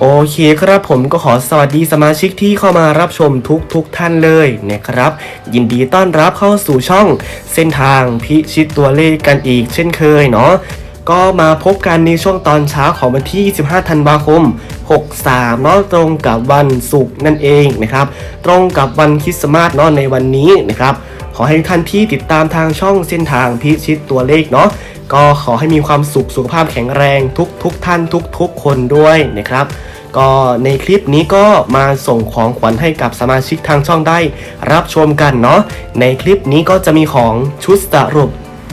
โอเคครับผมก็ขอสวัสดีสมาชิกที่เข้ามารับชมทุกทุกท่านเลยนะครับ ยินดีต้อนรับเข้าสู่ช่องเส้นทางพิชิตตัวเลขกันอีกเช่นเคยเนาะก็มาพบกันในช่วงตอนเช้าของวันที่ 25 ธันวาคม 63เนาะตรงกับวันศุกร์นั่นเองนะครับ ตรงกับวันคริสต์มาสเนาะในวันนี้นะครับ ขอให้ทุกท่านที่ติดตามทางช่องเส้นทางพิชิตตัวเลขเนาะก็ขอให้มีความสุขสุขภาพแข็งแรงทุกทุกท่านทุกทุกคนด้วยนะครับ ก็ในคลิปนี้ก็มาส่งของขวัญให้กับสมาชิกทางช่องได้รับชมกันเนาะในคลิปนี้ก็จะมีของชุดสรุป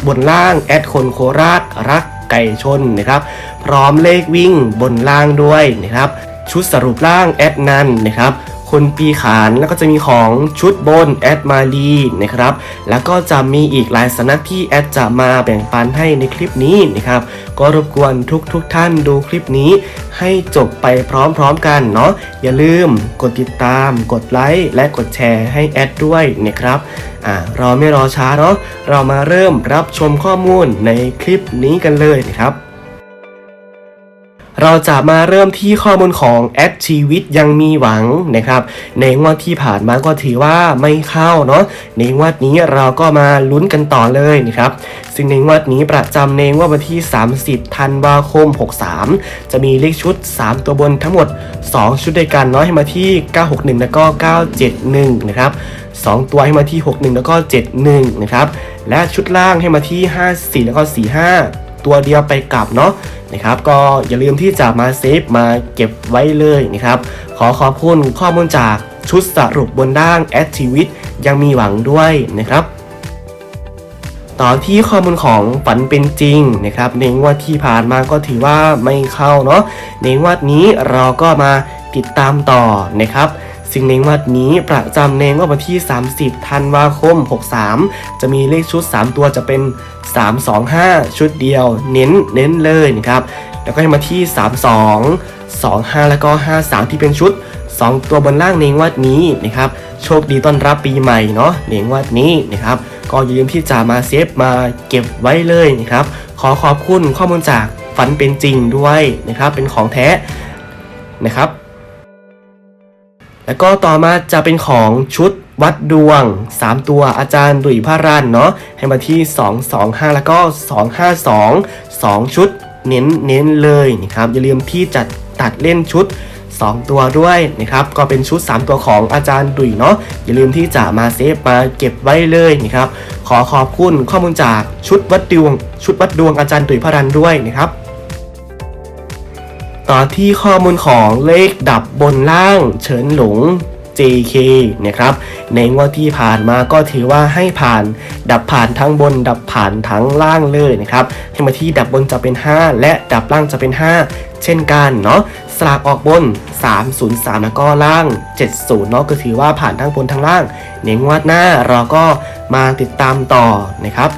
บนล่างแอดคนโคราชรักไก่ชนนะครับ พร้อมเลขวิ่งบนล่างด้วยนะครับ ชุดสรุปล่างแอดนันนะครับ คนปีขานแล้วก็จะมีของชุดบนแอดมาลีนะครับ แล้วก็จะมีอีกหลายสำนักที่แอดจะมาแบ่งปันให้ในคลิปนี้นะครับ ก็รบกวนทุกทุกๆท่านดูคลิปนี้ ให้จบไปพร้อมๆกันเนาะอย่าลืมกดติดตาม กดไลค์และกดแชร์ให้แอดด้วยนะครับอ่ารอไม่รอช้าเนาะเรามาเริ่มรับชมข้อมูลในคลิปนี้กันเลยนะครับ เราจะมาเริ่มที่ข้อมูลของแอดชีวิตยังมีหวังนะครับ ในงวดที่ผ่านมาก็ถือว่าไม่เข้าเนาะในงวดนี้เราก็มาลุ้นกันต่อเลยนะครับ ซึ่งในงวดนี้ประจำในงวดวันที่ 30 ธันวาคม 63 จะมีเลขชุด 3 ตัวบนทั้งหมด 2 ชุดด้วยกันเนาะให้มาที่ 961 แล้วก็ 971 นะครับ2 ตัวให้มาที่ 61 แล้วก็ 71 นะครับ และชุดล่างให้มาที่ 54 แล้วก็ 45 ตัวเดียวไปกลับเนาะนะครับก็อย่าลืมที่จะมาเซฟมาเก็บไว้เลยนะครับขอขอบคุณข้อมูลจากชุดสรุปบนด้านแอดชีวิตยังมีหวังด้วยนะครับต่อที่ข้อมูลของฝันเป็นจริงนะครับในงวดที่ผ่านมาก็ถือว่าไม่เข้าเนาะในงวดนี้เราก็มาติดตามต่อนะครับซึ่งในงวดนี้ประจำในงวดวันที่ 30 ธันวาคม 63 จะมีเลขชุด 3 ตัวจะเป็น 325 ชุดเดียว เน้นเน้นเลยนะครับแล้วก็มาที่ 32 25 แล้วก็ 53 ที่เป็นชุด 2 ตัวบนล่างในงวดนี้นะครับโชคดีต้อนรับปีใหม่เนาะในงวดนี้นะครับก็อย่าลืมที่จะมาเซฟมาเก็บไว้เลยนะครับขอขอบคุณข้อมูลจากฝันเป็นจริงด้วยนะครับเป็นของแท้นะครับแล้วก็ต่อมาจะเป็นของชุด วัดดวง 3 ตัวอาจารย์ดุยพระรันเนาะให้มาที่ 225 แล้วก็ 252 2 ชุด เน้นเน้นเลยนะครับอย่าลืมที่จะตัดเล่นชุด 2 ตัวด้วยนะครับก็เป็นชุด 3 ตัวของอาจารย์ดุยเนาะอย่าลืมที่จะมาเซฟมาเก็บไว้เลยนะครับขอขอบคุณข้อมูลจากชุดวัดดวง ชุดวัดดวงอาจารย์ดุยพระรันด้วยนะครับต่อที่ข้อมูลของเลขดับบนล่างเฉินหลง JK นะครับในงวดที่ผ่านมาก็ถือว่าให้ผ่าน ดับผ่านทั้งบน ดับผ่านทั้งล่างเลยนะครับให้มาที่ดับบนจะเป็น 5 และดับล่างจะเป็น 5 เช่นกันเนาะสลากออกบน 303 แล้วก็ล่าง 70 เนาะก็ถือว่าผ่านทั้งบนทั้งล่าง ในงวดหน้าเราก็มาติดตามต่อนะครับ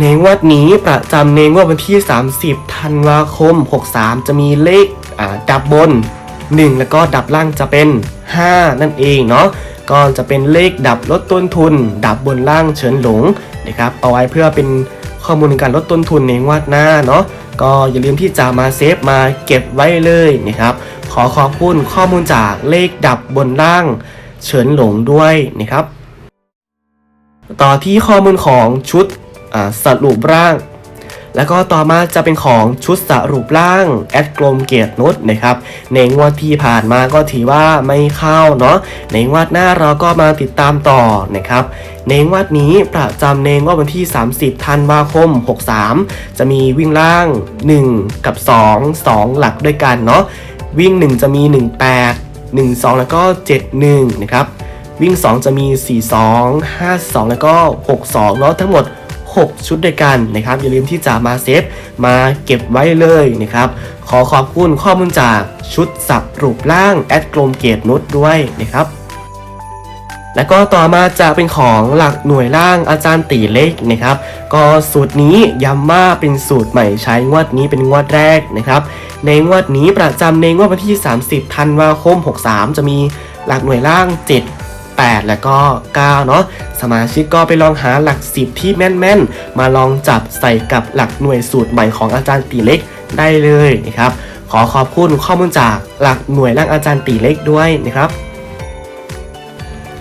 ในงวดนี้ประจำในงวดวันที่ 30 ธันวาคม 63 จะมีเลขดับบน 1 แล้วก็ดับล่างจะเป็น 5 นั่นเองเนาะก็จะเป็นเลขดับลดต้นทุน ดับบนล่างเฉินหลงนะครับเอาไว้เพื่อเป็นข้อมูลในการลดต้นทุนในงวดหน้าเนาะก็อย่าลืมที่จะมาเซฟมาเก็บไว้เลยนะครับขอขอบคุณข้อมูลจากเลขดับบนล่างเฉินหลงด้วยนะครับ ต่อที่ข้อมูลของชุดสรุปร่าง แล้วก็ต่อมาจะเป็นของชุดสรุปร่างแอดกลมเกียรตินุชนะครับในงวดที่ผ่านมาก็ถือว่าไม่เข้าเนาะในงวดหน้าเราก็มาติดตามต่อนะครับในงวดนี้ประจำในงวดวันที่ 30 ธันวาคม 63 จะมีวิ่งล่าง 1 กับ 2 2 หลักด้วยกันเนาะวิ่ง 1 จะมี 18 1 2 แล้วก็ 71 นะครับ วิ่ง 2 จะมี 4 2 5 2 แล้วก็ 6 2 เนาะทั้งหมด 6 ชุดด้วยกันนะครับอย่าลืมที่จะมาเซฟมาเก็บไว้เลยนะครับขอขอบคุณข้อมูลจากชุดสับรูปร่างแอดกลมเกตนุชด้วยนะครับแล้วก็ต่อมาจะเป็นของหลักหน่วยล่างอาจารย์ตีเล็กนะครับ ก็สูตรนี้ย้ำว่าเป็นสูตรใหม่ใช้งวดนี้เป็นงวดแรกนะครับ ในงวดนี้ประจำในงวดวันที่ 30 ธันวาคม 63 จะมีหลักหน่วยล่าง 7 8 แล้วก็ 9 เนาะสมาชิกก็ไปลองหาหลัก 10 ที่แม่นๆ มาลองจับใส่กับหลักหน่วยสูตรใหม่ของอาจารย์ตีเล็กได้เลยนะครับ ขอขอบคุณข้อมูลจากหลักหน่วยล่างอาจารย์ตีเล็กด้วยนะครับ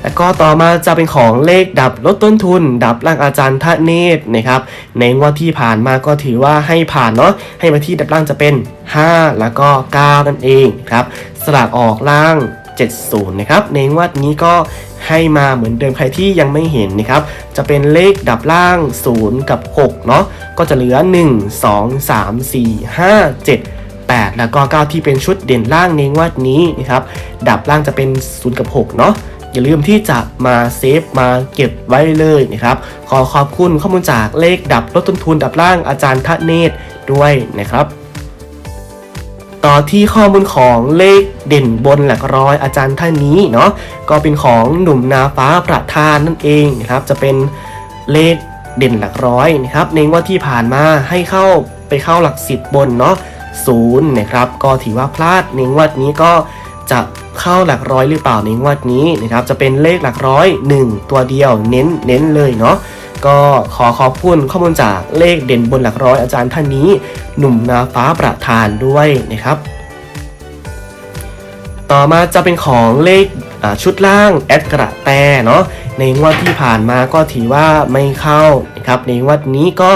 แล้วก็ต่อมาจะเป็นของเลขดับลดต้นทุน ดับร่างอาจารย์ทะเนศนะครับ ในงวดที่ผ่านมาก็ถือว่าให้ผ่านเนาะให้มาที่ดับล่างจะเป็น 5 แล้วก็ 9 นั่นเองครับสลากออกล่าง 70 นะครับ ในงวดนี้ก็ให้มาเหมือนเดิมใครที่ยังไม่เห็นนะครับ จะเป็นเลขดับล่าง 0 กับ 6 เนาะก็จะเหลือ 1 2 3 4 5 7 8 แล้วก็ 9 ที่เป็นชุดเด่นล่างในงวดนี้นะครับ ดับล่างจะเป็น 0 กับ 6 เนาะอย่าลืมที่จะมาเซฟมาเก็บไว้เลยนะครับ ขอขอบคุณข้อมูลจากเลขดับลดต้นทุนดับล่างอาจารย์ทะเนศด้วยนะครับ ต่อที่ข้อมูลของเลขเด่นบนหลักร้อยอาจารย์ท่านนี้เนาะก็เป็นของหนุ่มนาฟ้าประธานนั่นเองนะครับ จะเป็นเลขเด่นหลักร้อยนะครับในงวดที่ผ่านมาให้เข้าไปเข้าหลักสิบบนเนาะศูนย์นะครับก็ถือว่าพลาดในงวดนี้ก็จะเข้าหลักร้อยหรือเปล่าในงวดนี้นะครับจะเป็นเลขหลักร้อย 1 ตัวเดียวเน้นเน้นเลยเนาะ ก็ขอขอบคุณข้อมูลจากเลขเด่นบนหลักร้อยอาจารย์ท่านนี้ หนุ่มนาฟ้าประธานด้วยนะครับ ต่อมาจะเป็นของเลขชุดล่างแอดกระแตเนาะในงวดที่ผ่านมาก็ถือว่าไม่เข้านะครับในงวดนี้ก็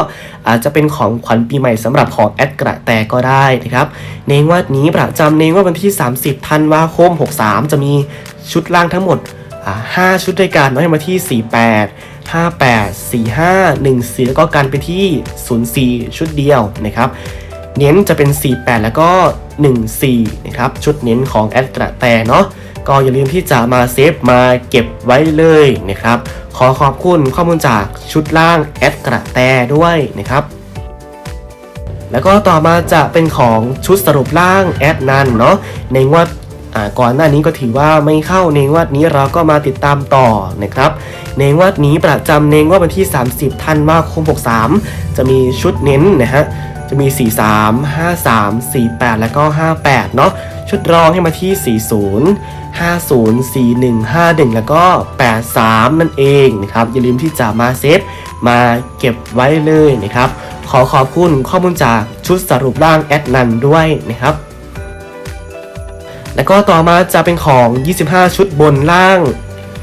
อาจจะเป็นของขวัญปีใหม่สำหรับของแอดกระแตก็ได้นะครับในงวดนี้ประจำในงวดวันที่ 30ธันวาคม 63 จะมีชุดล่างทั้งหมดอ่า5ชุดด้วยกันเนาะให้มาที่ 48 58 45 14 แล้วก็การไปที่ 04 ชุดเดียวนะครับเน้นจะเป็น 48 แล้วก็ 14 นะครับชุดเน้นของแอดกระแต่เนาะก็อย่าลืมที่จะมาเซฟมาเก็บไว้เลยนะครับ ขอขอบคุณข้อมูลจากชุดล่างแอดกระแตด้วยนะครับ แล้วก็ต่อมาจะเป็นของชุดสรุปล่างแอดนันเนาะในงวด ก่อนหน้านี้ก็ถือว่าไม่เข้าในงวดนี้เราก็มาติดตามต่อนะครับในงวดนี้ประจำในงวดวันที่ 30ธันวาคม 63 จะมีชุดเน้นนะฮะจะมี 43 53 48 แล้วก็ 58 เนาะชุดรองให้มาที่ 40 50 41 51 แล้วก็ 83 นั่นเองนะครับอย่าลืมที่จะมาเซฟมาเก็บไว้เลยนะครับขอขอบคุณข้อมูลจากชุดสรุปร่างแอดนันด้วยนะครับ แล้วก็ต่อมาจะเป็นของ 25 ชุดบนล่าง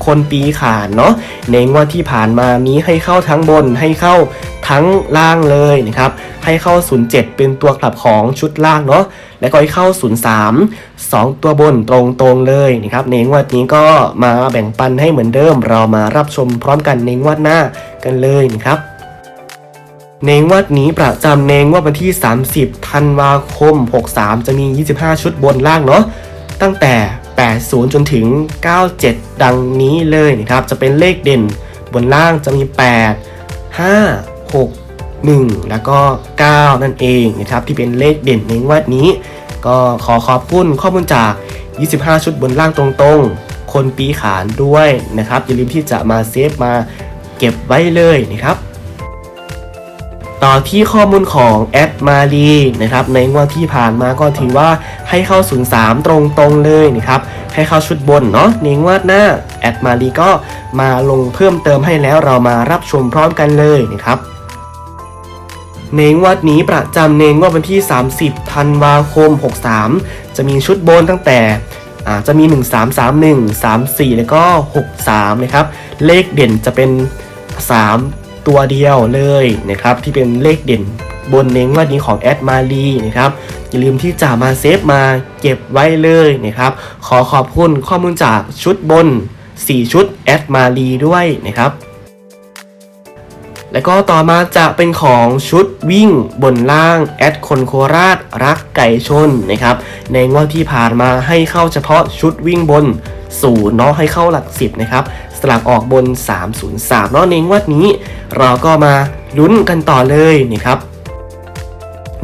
คนปีขานเนาะ ในงวดที่ผ่านมานี้ให้เข้าทั้งบนให้เข้าทั้งล่างเลยนะครับ ให้เข้า 07 เป็นตัวกลับของชุดล่างเนาะ แล้วก็ให้เข้า 03 2 ตัวบนตรงๆเลยนะครับ ในงวดนี้ก็มาแบ่งปันให้เหมือนเดิม เรามารับชมพร้อมกันในงวดหน้ากันเลยนะครับในงวดนี้ประจำในงวดวันที่ 30 ธันวาคม 63 จะมี 25 ชุดบนล่างเนาะ ตั้งแต่ 80 จนถึง 97 ดังนี้เลยนะครับ จะเป็นเลขเด่นบนล่างจะมี 8 5 6 1 แล้วก็ 9 นั่นเองนะครับ ที่เป็นเลขเด่นในงวดนี้ ก็ขอขอบคุณข้อมูลจาก 25 ชุดบนล่างตรงๆ คนปีขานด้วยนะครับ อย่าลืมที่จะมาเซฟมาเก็บไว้เลยนะครับ ต่อที่ข้อมูลของแอดมารีนะครับในงวดที่ผ่านมาก็ถือว่าให้เข้า03ตรงๆเลยนะครับให้เข้าชุดบนเนาะในงวดหน้าแอดมารีก็มาลงเพิ่มเติมให้แล้วเรามารับชมพร้อมกันเลยนะครับในงวดนี้ประจำในงวดวันที่ 30 ธันวาคม 63 จะมีชุดบนตั้งแต่อ่าจะมี 1 3 3 1 3 4 แล้วก็ 63 นะครับ เลขเด่นจะเป็น 3 ตัวเดียวเลยนะครับที่เป็นเลขเด่นบนในงวดนี้ของแอดมารีนะครับอย่าลืมที่จะมาเซฟมาเก็บไว้เลยนะครับ ขอขอบคุณข้อมูลจากชุดบน 4 ชุดแอดมารีด้วยนะครับ แล้วก็ต่อมาจะเป็นของชุดวิ่งบนล่างแอดคนโคราชรักไก่ชนนะครับ ในงวดที่ผ่านมาให้เข้าเฉพาะชุดวิ่งบนศูนย์เนาะให้เข้าหลักสิบนะครับ สลับออกบน 303เนาะในงวดนี้ เราก็มาลุ้นกันต่อเลยนะครับ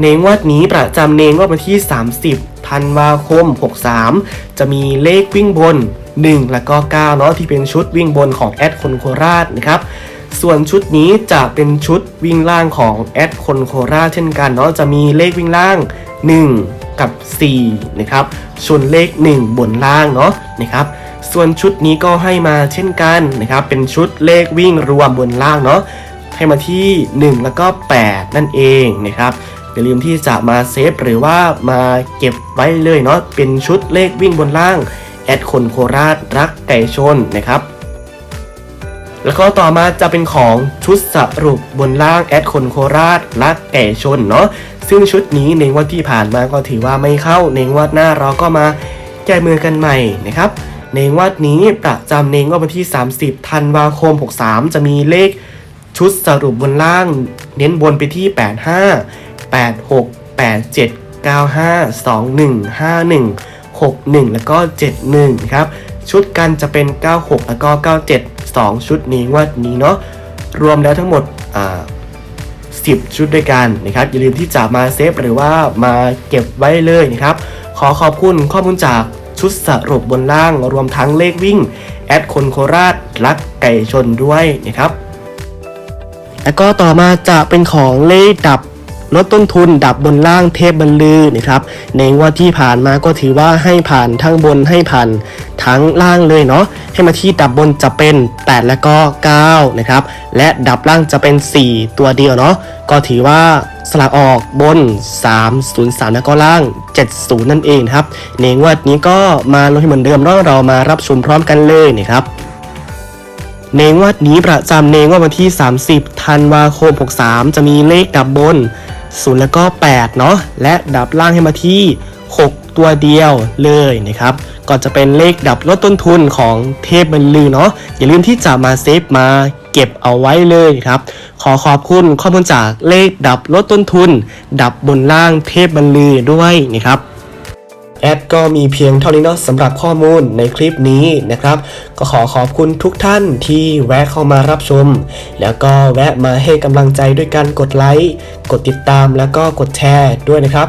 ในงวดนี้ประจำในงวดวันที่ 30ธันวาคม 63 จะมีเลขวิ่งบน 1 และก็9เนาะที่เป็นชุดวิ่งบนของแอดคนโคราชนะครับส่วนชุดนี้จะเป็นชุดวิ่งล่างของแอดคนโคราชเช่นกันเนาะจะมีเลขวิ่งล่าง 1กับ 4 นะครับส่วนเลข 1 บนล่างเนาะนะครับส่วนชุดนี้ก็ให้มาเช่นกันนะครับเป็นชุดเลขวิ่งรวมบนล่างเนาะให้มาที่ 1 แล้วก็ 8 นั่นเองนะครับอย่าลืมที่จะมาเซฟหรือว่ามาเก็บไว้เลยเนาะเป็นชุดเลขวิ่งบนล่างแอดคนโคราชรักไก่ชนนะครับ แล้วก็ต่อมาจะเป็นของชุดสรุปบนล่างแอดคนโคราชรักไก่ชนเนาะ ซึ่งชุดนี้ในงวดที่ผ่านมาก็ถือว่าไม่เข้าในงวดหน้าเราก็มาแก้มือกันใหม่นะครับ ในงวดนี้ประจำในงวดวันที่ 30 ธันวาคม 63 จะมีเลขชุดสรุปบนล่าง เน้นบนไปที่ 85 86 87 95 21 51 61 แล้วก็ 71 ครับ ชุดกันจะเป็น 96 แล้วก็ 97 2 ชุดนี้งวดนี้เนาะรวมแล้วทั้งหมดอ่า 10 ชุดด้วยกันนะครับอย่าลืมที่จะมาเซฟหรือว่ามาเก็บไว้เลยนะครับขอขอบคุณข้อมูลจากชุดสรุปบนล่างรวมทั้งเลขวิ่งแอดคนโคราชรักไก่ชนด้วยนะครับแล้วก็ต่อมาจะเป็นของเลขดับ ลดต้นทุนดับบนล่างเทพบรรลือนะครับในงวดที่ผ่านมาก็ถือว่าให้ผ่านทั้งบนให้ผ่านทั้งล่างเลยเนาะให้มาที่ดับบนจะเป็น 8 และก็9นะครับและดับล่างจะเป็น 4 ตัวเดียวเนาะก็ถือว่าสลักออกบน 303 แล้วก็ล่าง 70 นั่นเองครับในงวดนี้ก็มาลงเหมือนเดิมเนาะเรามารับชมพร้อมกันเลยนะครับในงวดนี้ประจำในงวดวันที่ 30 ธันวาคม 63 จะมีเลขดับบน 0 แล้วก็ 8 เนาะและดับล่างให้มาที่ 6 ตัวเดียวเลยนะครับก็จะเป็นเลขดับลดต้นทุนของเทพบรรลือเนาะอย่าลืมที่จะมาเซฟมาเก็บเอาไว้เลยครับ ขอขอบคุณข้อมูลจากเลขดับลดต้นทุน ดับบนล่างเทพบรรลือด้วยนะครับ แอดก็มีเพียงเท่านี้เนาะสำหรับข้อมูลในคลิปนี้นะครับ ก็ขอขอบคุณทุกท่านที่แวะเข้ามารับชม แล้วก็แวะมาให้กำลังใจด้วยการกดไลค์กดติดตามแล้วก็กดแชร์ด้วยนะครับ